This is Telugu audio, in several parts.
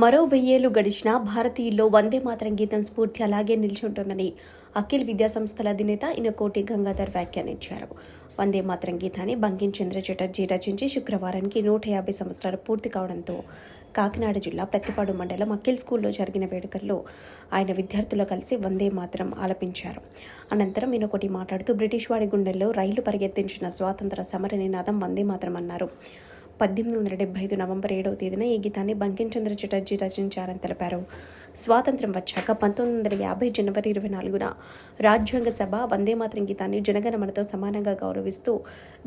మరో వెయ్యేళ్ళు గడిచినా భారతీయుల్లో వందే మాత్రం గీతం స్ఫూర్తి అలాగే నిలిచుంటుందని అఖిల్ విద్యా సంస్థల అధినేత ఇనకోటి గంగాధర్ వ్యాఖ్యానించారు. వందే మాత్రం గీతాన్ని బంకిం చంద్ర చటర్జీ రచించి శుక్రవారానికి నూట యాభై సంవత్సరాలు పూర్తి కావడంతో కాకినాడ జిల్లా ప్రతిపాడు మండలం అఖిల్ స్కూల్లో జరిగిన వేడుకల్లో ఆయన విద్యార్థులు కలిసి వందే మాత్రం ఆలపించారు. అనంతరం ఈయనొకటి మాట్లాడుతూ బ్రిటిష్ వాడి గుండెల్లో రైలు పరిగెత్తించిన స్వాతంత్ర సమర నినాదం వందే మాత్రం అన్నారు. పద్దెనిమిది వందల డెబ్బై ఐదు నవంబర్ ఏడవ తేదీన ఈ గీతాన్ని బంకించంద్ర చటర్జీ రచించారని తెలిపారు. స్వాతంత్ర్యం వచ్చాక పంతొమ్మిది వందల యాభై జనవరి ఇరవై నాలుగున రాజ్యాంగ సభ వందే మాత్రం గీతాన్ని జనగణమనతో సమానంగా గౌరవిస్తూ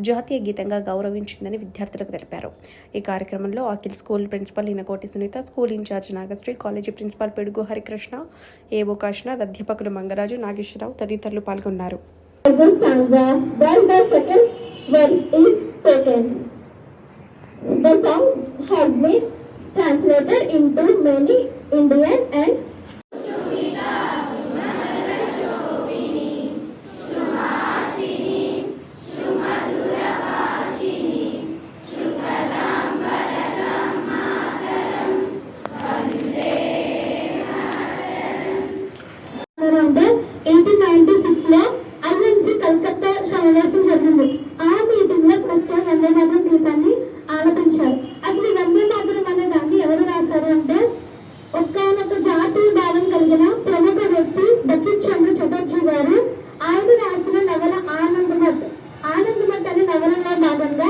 జాతీయ గీతంగా గౌరవించిందని విద్యార్థులకు తెలిపారు. ఈ కార్యక్రమంలో Akhil school principal Inakoti Sunitha school incharge Nagasri college principal Pedugu Harikrishna AO Kashinath అధ్యాపకులు మంగరాజు నాగేశ్వరరావు తదితరులు పాల్గొన్నారు. The stanza, then the second verse is taken. Song has been translated into many Indian and around eighteen ninety సిక్స్లో అల్లెన్సీ కలకత్తా సమావేశం జరిగింది నాటి భావం కలిగిన ప్రముఖ వ్యక్తి దక్కిచంద్ర చటర్జీ గారు. ఆయన రాసిన నవల ఆనందమత్ ఆనందమత్ అనే నవలలో భాగంగా